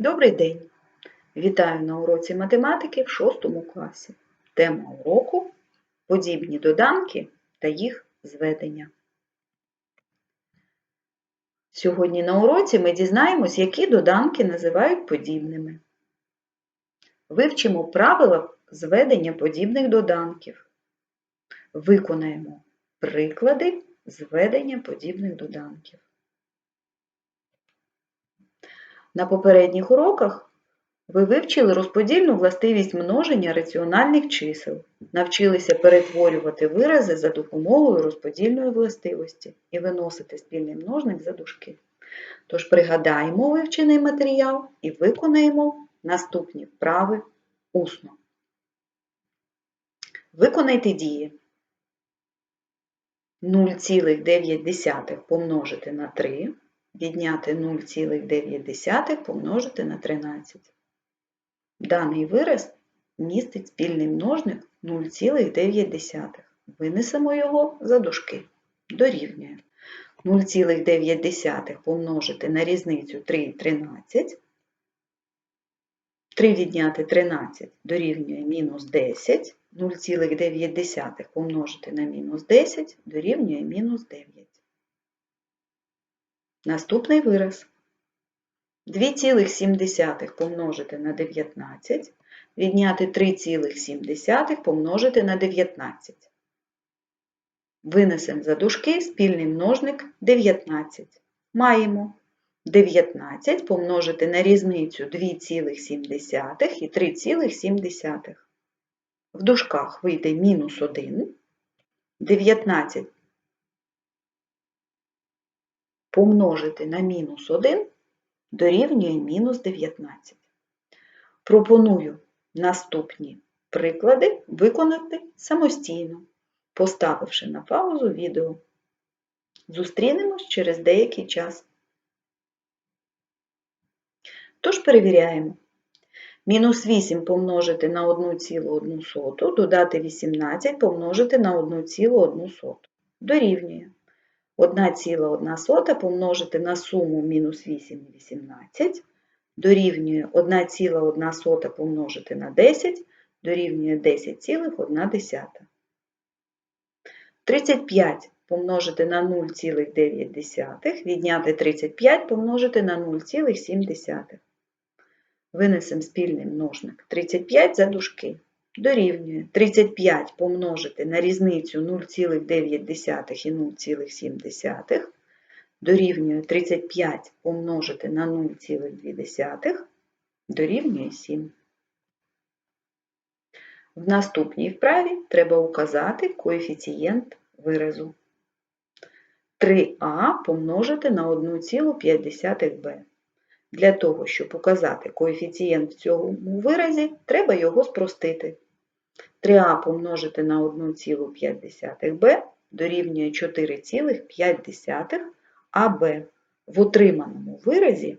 Добрий день! Вітаю на уроці математики в 6 класі. Тема уроку подібні доданки та їх зведення. Сьогодні на уроці ми дізнаємось, які доданки називають подібними. Вивчимо правила зведення подібних доданків. Виконаємо приклади зведення подібних доданків. На попередніх уроках ви вивчили розподільну властивість множення раціональних чисел, навчилися перетворювати вирази за допомогою розподільної властивості і виносити спільний множник за дужки. Тож пригадаємо вивчений матеріал і виконаємо наступні вправи усно. Виконайте дії. 0,9 помножити на 3 відняти 0,9 помножити на 13. Даний вираз містить спільний множник 0,9. Винесемо його за дужки. Дорівнює 0,9 помножити на різницю 3 і 13. 3 відняти 13 дорівнює мінус 10. 0,9 помножити на мінус 10 дорівнює мінус 9. Наступний вираз. 2,7 помножити на 19, відняти 3,7 помножити на 19. Винесемо за дужки спільний множник 19. Маємо 19 помножити на різницю 2,7 і 3,7. В дужках вийде мінус 1. 19 помножити на мінус 1 дорівнює мінус 19. Пропоную наступні приклади виконати самостійно, поставивши на паузу відео. Зустрінемось через деякий час. Тож перевіряємо. Мінус 8 помножити на 1,1, додати 18 помножити на 1,1. Дорівнює. 1,1 помножити на суму мінус 8 і 18 дорівнює 1,1 помножити на 10 дорівнює 10,1. 35 помножити на 0,9 відняти 35 помножити на 0,7. Винесемо спільний множник 35 за дужки дорівнює 35 помножити на різницю 0,9 і 0,7 дорівнює 35 помножити на 0,2 дорівнює 7. В наступній вправі треба указати коефіцієнт виразу. 3а помножити на 1,5b. Для того, щоб указати коефіцієнт в цьому виразі, треба його спростити. 3а помножити на 1,5b дорівнює 4,5 аб в отриманому виразі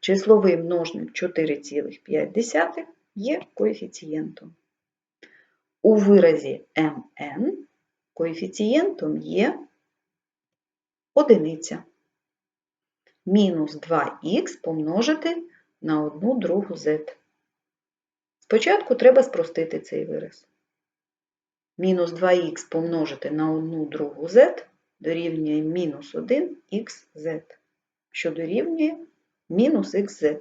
числовий множник 4,5 є коефіцієнтом. У виразі mn коефіцієнтом є одиниця. Мінус 2х помножити на 1 другу z. Спочатку треба спростити цей вираз. Мінус 2х помножити на 1 другу z дорівнює мінус 1Хз, що дорівнює мінус xz.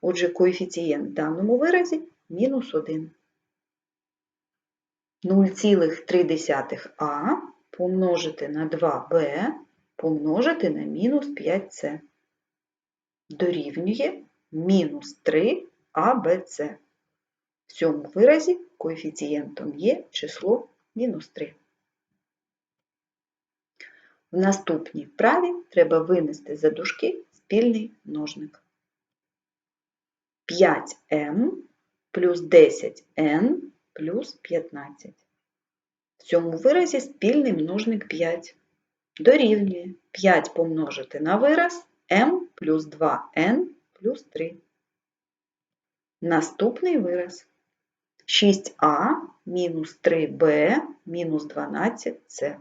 Отже, коефіцієнт в даному виразі мінус 1. 0,3а помножити на 2b помножити на мінус 5c дорівнює мінус 3 абц. В цьому виразі коефіцієнтом є число мінус 3. В наступній вправі треба винести за дужки спільний множник. 5m плюс 10n плюс 15. В цьому виразі спільний множник 5 дорівнює 5 помножити на вираз m плюс 2n плюс 3. Наступний вираз 6а мінус 3b мінус 12c.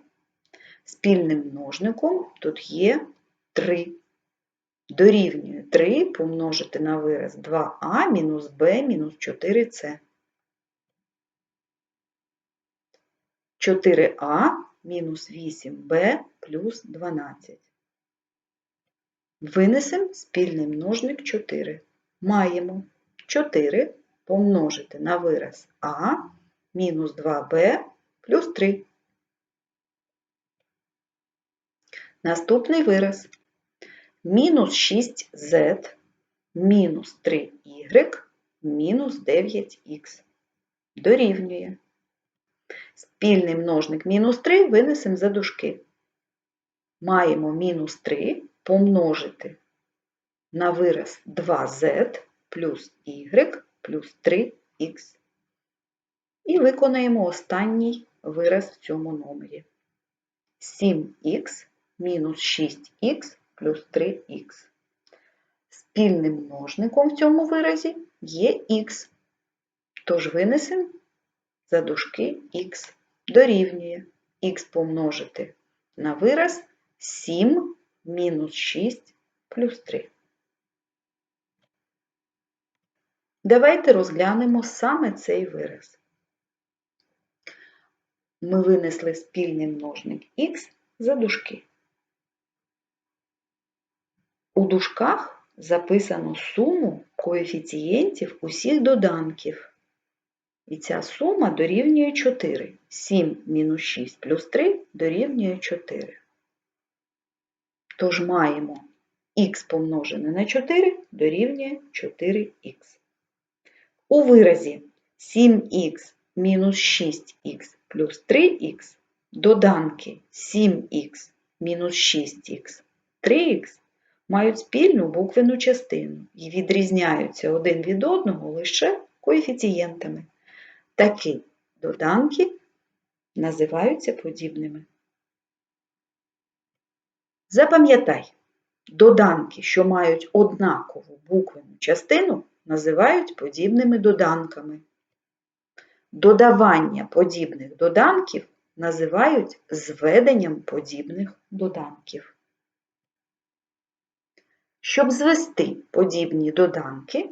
Спільним множником тут є 3. Дорівнює 3 помножити на вираз 2а мінус b мінус 4c. 4а мінус 8b плюс 12. Винесемо спільний множник 4. Маємо 4 помножити на вираз а мінус 2b плюс 3. Наступний вираз. Мінус 6z мінус 3y мінус 9х дорівнює. Спільний множник мінус 3 винесемо за дужки. Маємо мінус 3 помножити на вираз 2z плюс y плюс 3х. І виконаємо останній вираз в цьому номері. 7х мінус 6х плюс 3х. Спільним множником в цьому виразі є х. Тож винесемо за дужки х дорівнює х помножити на вираз 7 мінус 6 плюс 3. Давайте розглянемо саме цей вираз. Ми винесли спільний множник х за дужки. У дужках записано суму коефіцієнтів усіх доданків. І ця сума дорівнює 4. 7 мінус 6 плюс 3 дорівнює 4. Тож маємо х помножене на 4 дорівнює 4х. У виразі 7х мінус 6х плюс 3х доданки 7х мінус 6х 3х мають спільну буквену частину і відрізняються один від одного лише коефіцієнтами. Такі доданки називаються подібними. Запам'ятай, доданки, що мають однакову буквену частину, називають подібними доданками. Додавання подібних доданків називають зведенням подібних доданків. Щоб звести подібні доданки,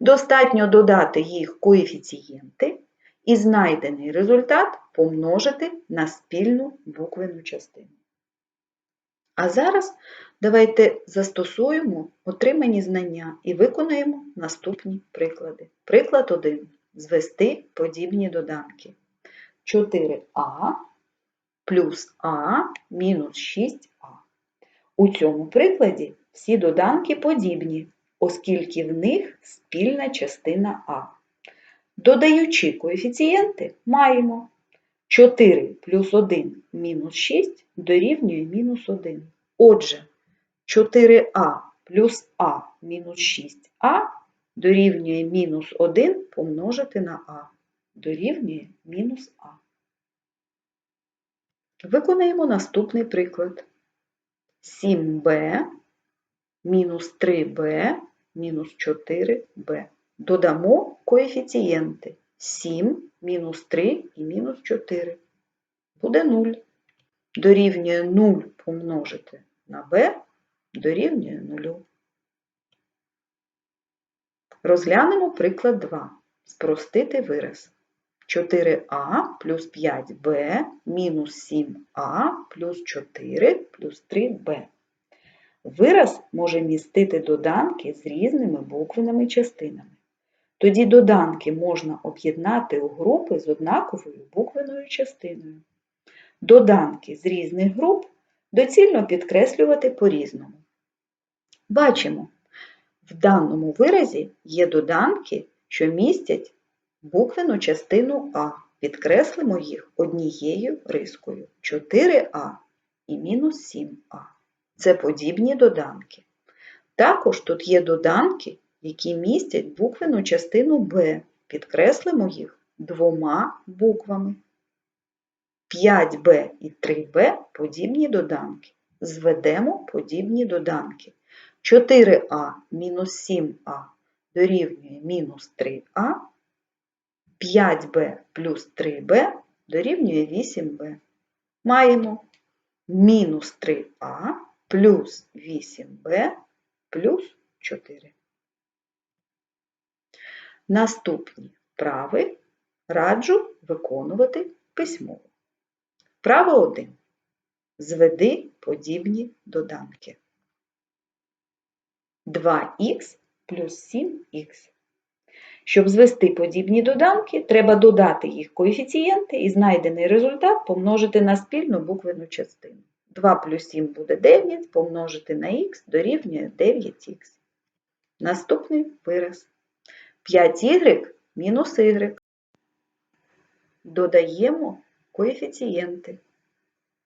достатньо додати їх коефіцієнти і знайдений результат помножити на спільну буквену частину. А зараз давайте застосуємо отримані знання і виконаємо наступні приклади. Приклад 1. Звести подібні доданки. 4а плюс а мінус 6а. У цьому прикладі всі доданки подібні, оскільки в них спільна частина А. Додаючи коефіцієнти, маємо 4 плюс 1 мінус 6 дорівнює мінус 1. Отже, 4а плюс а мінус 6а дорівнює мінус 1 помножити на а, дорівнює мінус а. Виконаємо наступний приклад. 7b мінус 3b мінус 4b. Додамо коефіцієнти 7, мінус 3 і мінус 4. Буде 0. Дорівнює 0 помножити на b дорівнює 0. Розглянемо приклад 2. Спростити вираз. 4а плюс 5b мінус 7а плюс 4 плюс 3b. Вираз може містити доданки з різними буквеними частинами. Тоді доданки можна об'єднати у групи з однаковою буквеною частиною. Доданки з різних груп доцільно підкреслювати по-різному. Бачимо, в даному виразі є доданки, що містять буквену частину А. Підкреслимо їх однією рискою 4А і мінус 7А. Це подібні доданки. Також тут є доданки, які містять буквену частину Б. Підкреслимо їх двома буквами. 5b і 3b подібні доданки. Зведемо подібні доданки. 4а мінус 7а дорівнює мінус 3а, 5b плюс 3b дорівнює 8b. Маємо мінус 3а плюс 8b плюс 4. Наступні вправи раджу виконувати письмово. Вправа 1. Зведи подібні доданки. 2х плюс 7х. Щоб звести подібні доданки, треба додати їх коефіцієнти і знайдений результат помножити на спільну буквену частину. 2 плюс 7 буде 9, помножити на х дорівнює 9х. Наступний вираз. 5y мінус y. Додаємо коефіцієнти.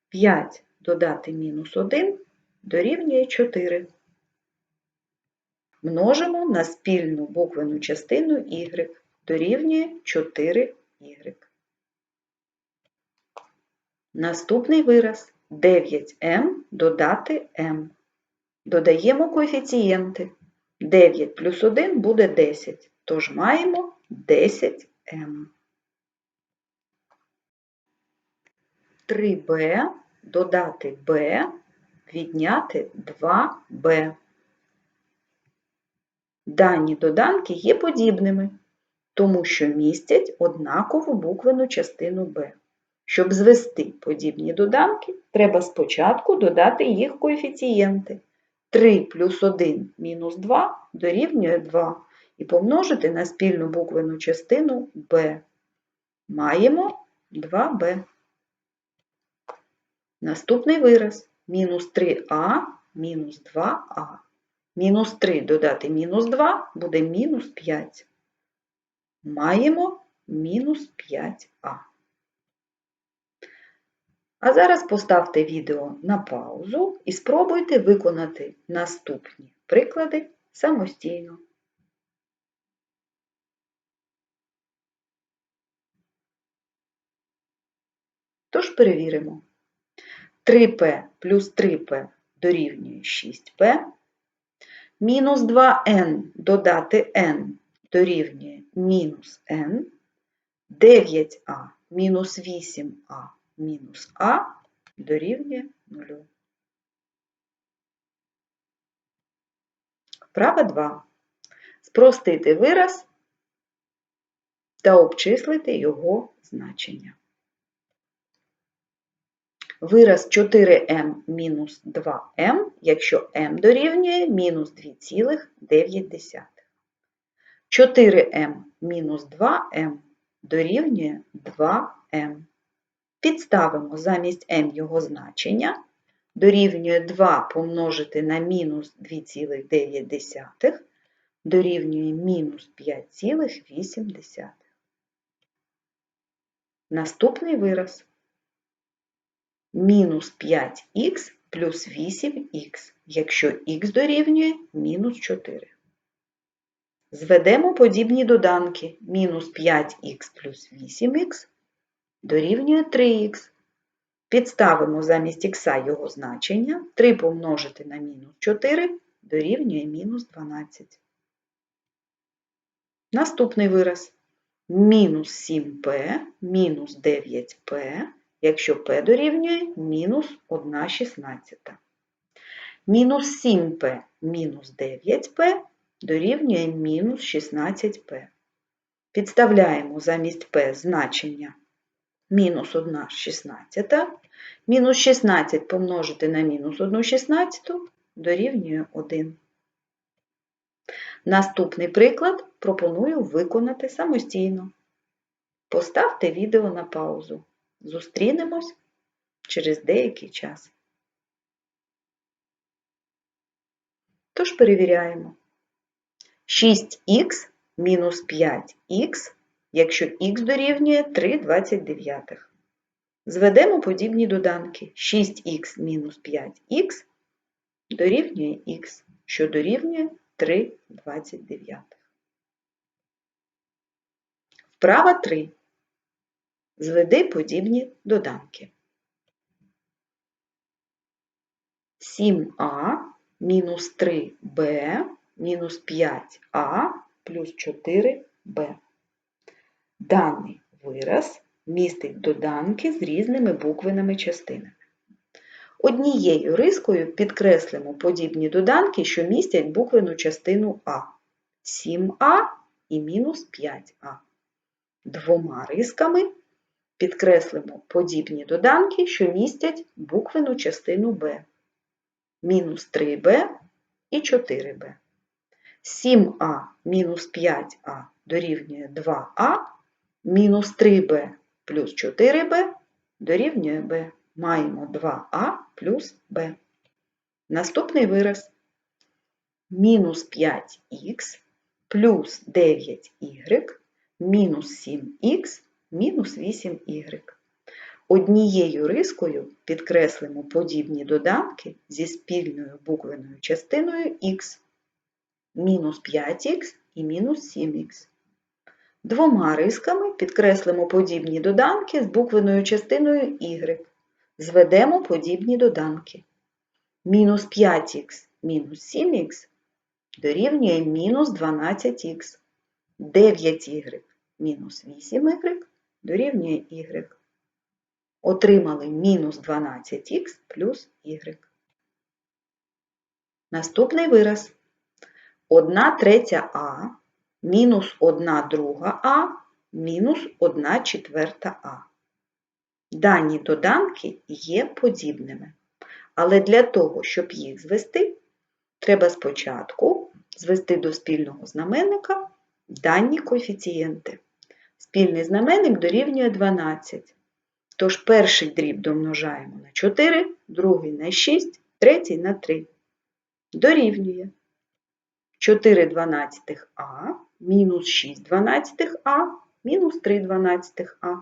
5 додати мінус 1 дорівнює 4. Множимо на спільну буквену частину y дорівнює 4y. Наступний вираз 9m додати m. Додаємо коефіцієнти. 9 плюс 1 буде 10, тож маємо 10m. 3b додати b, відняти 2b. Дані доданки є подібними, тому що містять однакову буквену частину b. Щоб звести подібні доданки, треба спочатку додати їх коефіцієнти. 3 плюс 1 мінус 2 дорівнює 2 і помножити на спільну буквену частину b. Маємо 2b. Наступний вираз мінус 3а мінус 2а. Мінус 3 додати мінус 2 буде мінус 5. Маємо мінус 5а. А зараз поставте відео на паузу і спробуйте виконати наступні приклади самостійно. Тож перевіримо. 3p плюс 3p дорівнює 6p, мінус 2n додати n дорівнює мінус n, 9a мінус 8a мінус а дорівнює 0. Вправа 2. Спростити вираз та обчислити його значення. Вираз 4m мінус 2m, якщо m дорівнює мінус 2,9. 4m мінус 2m дорівнює 2m. Підставимо замість m його значення, дорівнює 2 помножити на мінус 2,9, дорівнює мінус 5,8. Наступний вираз мінус 5х плюс 8х, якщо х дорівнює мінус 4. Зведемо подібні доданки мінус 5х плюс 8х дорівнює 3х. Підставимо замість х його значення 3 помножити на мінус 4 дорівнює мінус 12. Наступний вираз мінус 7p мінус 9p якщо p дорівнює мінус 1 шістнадцята. Мінус 7p мінус 9p дорівнює мінус 16p. Підставляємо замість p значення мінус 1 шістнадцята. Мінус 16 помножити на мінус 1 шістнадцяту дорівнює 1. Наступний приклад пропоную виконати самостійно. Поставте відео на паузу. Зустрінемось через деякий час. Тож перевіряємо. 6х мінус 5х, якщо х дорівнює 3,29. Зведемо подібні доданки. 6х мінус 5х дорівнює х, що дорівнює 3,29. Вправа 3. Зведи подібні доданки. 7а мінус 3b мінус 5а плюс 4b. Даний вираз містить доданки з різними буквеними частинами. Однією рискою підкреслимо подібні доданки, що містять буквену частину А. 7А і мінус 5А. Двома рисками підкреслимо подібні доданки, що містять буквену частину Б. Мінус 3Б і 4Б. 7А мінус 5А дорівнює 2А, мінус 3Б плюс 4Б дорівнює Б. Маємо 2А плюс Б. Наступний вираз. Мінус 5х плюс 9y мінус 7х мінус 8y. Однією рискою підкреслимо подібні доданки зі спільною буквеною частиною х мінус 5х і мінус 7х. Двома рисками підкреслимо подібні доданки з буквеною частиною y. Зведемо подібні доданки. Мінус 5х мінус 7х дорівнює мінус 12х. 9y мінус 8y дорівнює y. Отримали мінус 12х плюс y. Наступний вираз. 1 третя А мінус 1 друга А мінус 1 четверта А. Дані доданки є подібними. Але для того, щоб їх звести, треба спочатку звести до спільного знаменника дані коефіцієнти. Спільний знаменник дорівнює 12. Тож перший дріб домножаємо на 4, другий на 6, третій на 3. Дорівнює 4 дванадцятих А мінус 6 дванадцятих А мінус 3 дванадцятих А.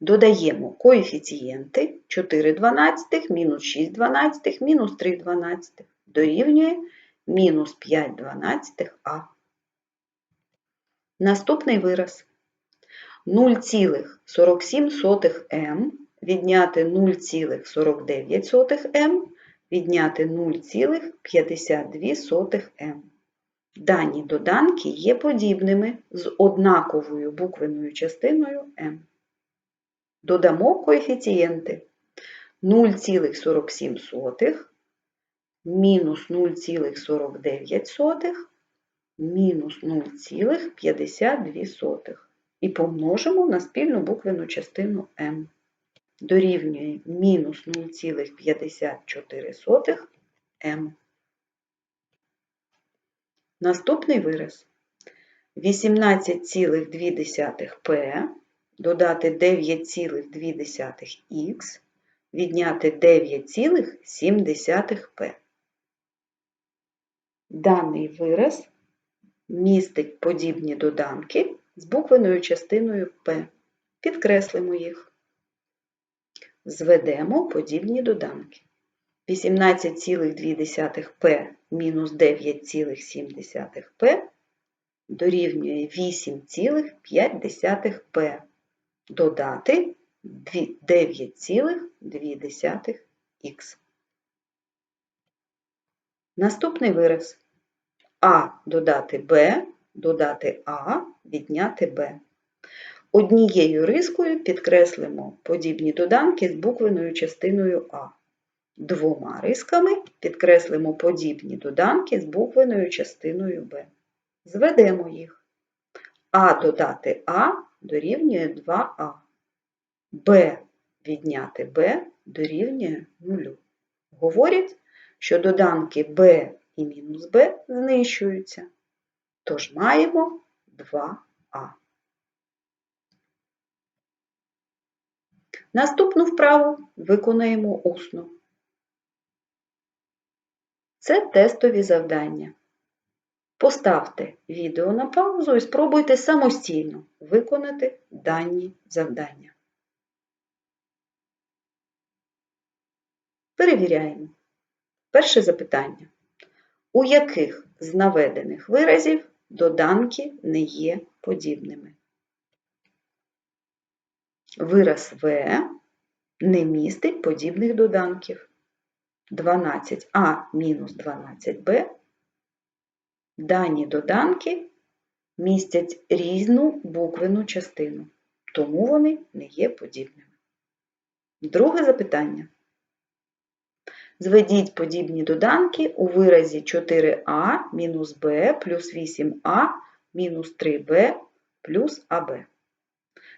Додаємо коефіцієнти 4 дванадцятих мінус 6 дванадцятих мінус 3 дванадцятих дорівнює мінус 5 дванадцятих А. Наступний вираз. 0,47 відняти 0,49 відняти 0,52 м. Дані доданки є подібними з однаковою буквеною частиною m. Додамо коефіцієнти 0,47 мінус 0,49 мінус 0,52 і помножимо на спільну буквену частину m. Дорівнює мінус 0,54 m. Наступний вираз 18,2p додати 9,2х відняти 9,7p. Даний вираз містить подібні доданки з буквеною частиною P. Підкреслимо їх. Зведемо подібні доданки. 18,2p мінус 9,7p дорівнює 8,5p додати 9,2х. Наступний вираз А додати Б, додати А, відняти Б. Однією рискою підкреслимо подібні доданки з буквеною частиною А. Двома рисками підкреслимо подібні доданки з буквеною частиною Б. Зведемо їх. А додати А дорівнює 2А. Б відняти Б дорівнює 0. Говорять, що доданки Б і мінус Б знищуються. Тож маємо 2А. Наступну вправу виконаємо усно. Це тестові завдання. Поставте відео на паузу і спробуйте самостійно виконати дані завдання. Перевіряємо. Перше запитання. У яких з наведених виразів доданки не є подібними? Вираз В не містить подібних доданків. 12а мінус 12b. Дані доданки містять різну буквену частину, тому вони не є подібними. Друге запитання. Зведіть подібні доданки у виразі 4а мінус b плюс 8а мінус 3b плюс АБ.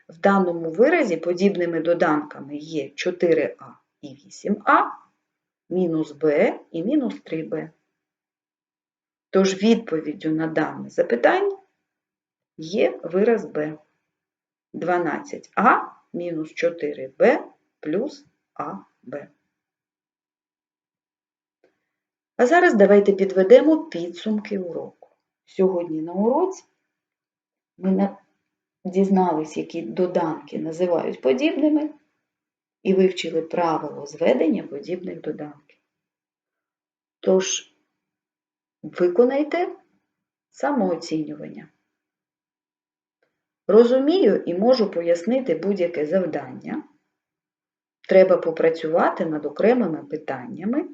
В даному виразі подібними доданками є 4а і 8а, мінус b і мінус 3b. Тож відповіддю на дане запитання є вираз b. 12а мінус 4b плюс АБ. А зараз давайте підведемо підсумки уроку. Сьогодні на уроці ми дізнались, які доданки називають подібними, і вивчили правило зведення подібних доданків. Тож, виконайте самооцінювання. Розумію і можу пояснити будь-яке завдання. Треба попрацювати над окремими питаннями.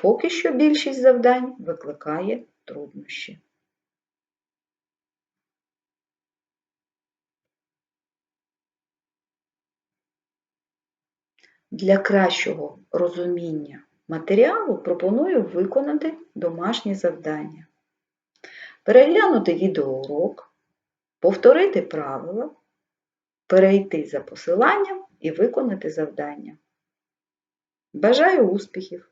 Поки що більшість завдань викликає труднощі. Для кращого розуміння матеріалу пропоную виконати домашнє завдання. Переглянути відеоурок, повторити правила, перейти за посиланням і виконати завдання. Бажаю успіхів!